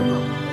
อา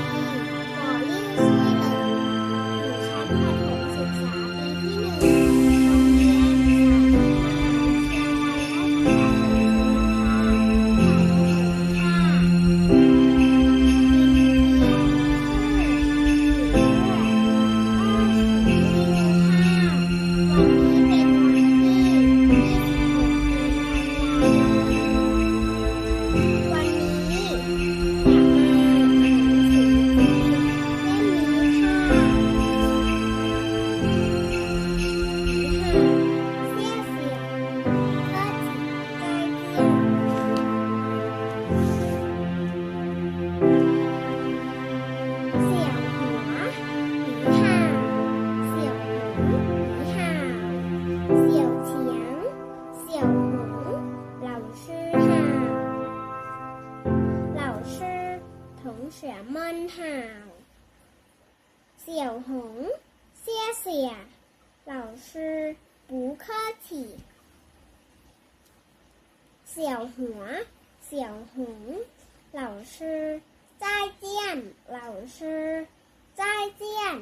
们好小红谢谢老师不客气小黄小红老师再见老师再见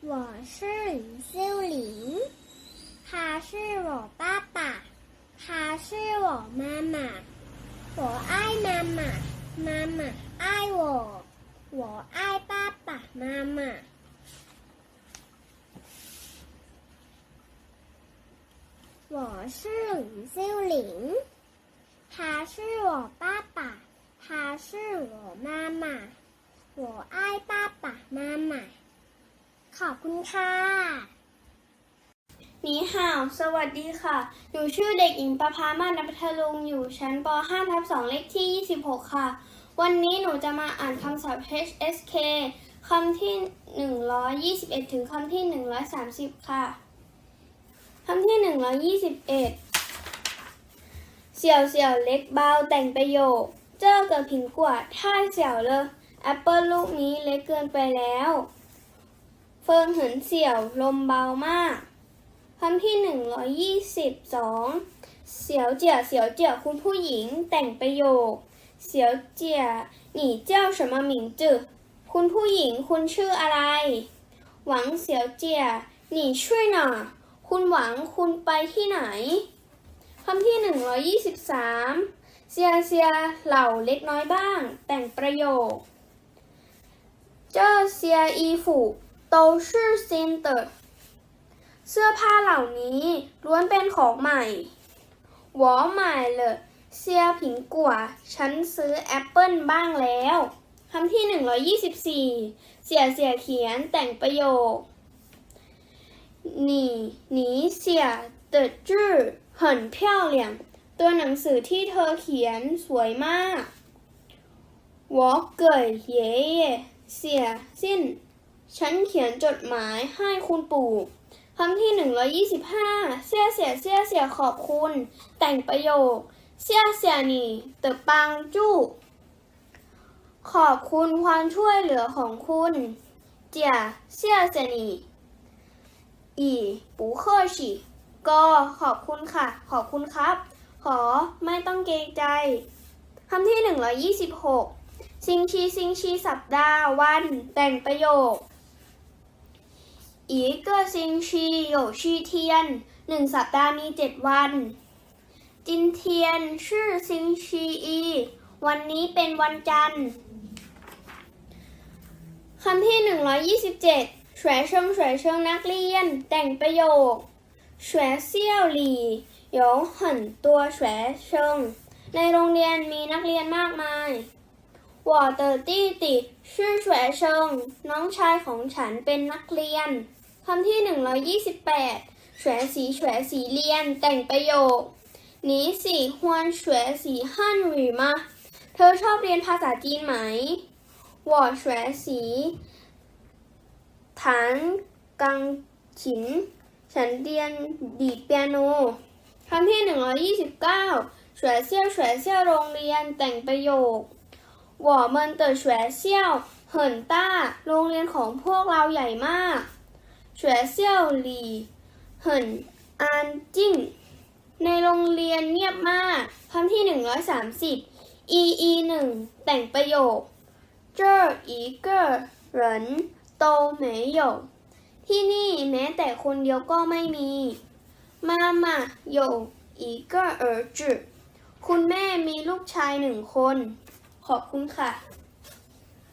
我是李秀玲她是我他是我妈妈，我爱妈妈，妈妈爱我，我爱爸爸妈妈。我是李秀玲，他是我爸爸，他是我妈妈，我爱爸爸妈妈。ขอบคุณค่ะ นีห่าว สวัสดีค่ะ หนูชื่อเด็กหญิงประภามาศนภัทลุงอยู่ชั้นป .5 ทับ2เลขที่ 26 ค่ะ วันนี้หนูจะมาอ่านคำศัพท์ HSK คำที่ 121 ถึงคำที่ 130 ค่ะ คำที่ 121 เสี่ยวเสี่ยวเล็กเบาแต่งประโยค เจ้าเกิดผิงกว่าท่าเสี่ยวเลยแอปเปิลลูกนี้เล็กเกินไปแล้ว เฟิงเหินเสี่ยวลมเบามาก คำที่หนึ่งร้อยยี่สิบสองเสียวเจี๋ยเสียวเจี๋ยคุณผู้หญิงแต่งประโยค เสียวเจี๋ยหนีเจ้า什么名字คุณผู้หญิงคุณชื่ออะไร หวังเสียวเจี๋ยหนีช่วยหน่อคุณหวังคุณไปที่ไหน คำที่หนึ่งร้อยยี่สิบสามเซียเซียเหล่าเล็กน้อยบ้าง แต่งประโยค เจ้าเซียอีฝู都是新的 เสื้อผ้าเหล่านี้ล้วนเป็นของใหม่我买了เซียผิงกัวฉันซื้อแอปเปิลบ้างแล้ว คำที่ 124 เสียเสียเขียนแต่งประโยคหนีหนีเสีย的字很漂亮ตัวหนังสือที่เธอเขียนสวยมาก我给爷爷写信ฉันเขียนจดหมายให้คุณปู่ คำที่ 125 เสี่ยเสียเสี่ยเสียขอบคุณ แต่งประโยค เสี่ยเสียหนี่เตอปังจู้ขอบคุณความช่วยเหลือของคุณ เจียเสี่ยเสียหนี่อีปูเคอชิก็ขอบคุณค่ะ ขอบคุณครับ ขอไม่ต้องเกรงใจคำที่ 126 ซิงชีซิงชีสัปดาห์วัน แต่งประโยค อีเกอซิงชีโยชีเทียนหนึ่งสัปดาห์มีเจ็ดวัน จินเทียนชื่อซิงชีอีวันนี้เป็นวันจันทร์คำที่หนึ่งร้อยยี่สิบเจ็ดแฉเชิงแฉเชิงนักเรียน แต่งประโยคแฉเซี่ยวหลี่หยงหันตัวแฉเชิงในโรงเรียนมีนักเรียนมากมายวอเตอร์ตี้ติชื่อแฉเชิงน้องชายของฉันเป็นนักเรียน ำที่ 128เฉวยสีเฉวยสีเรียน แต่งประโยค你喜欢学习汉语吗เธอชอบเรียนภาษาจีนไหม我学习弹钢琴ฉันเรียนดีดเปียโน คำที่ 129学校学校โรงเรียน แต่งประโยค我们的学校很大โรงเรียนของพวกเราใหญ่มาก 学校里很安静ในโรงเรียนเงียบมากคำที่ 130 e e 1แต่งประโยค这一个人都没有ที่นี่แม้แต่คนเดียวก็ไม่มี妈妈有一个儿子คุณแม่มีลูกชายหนึ่งคน ขอบคุณค่ะ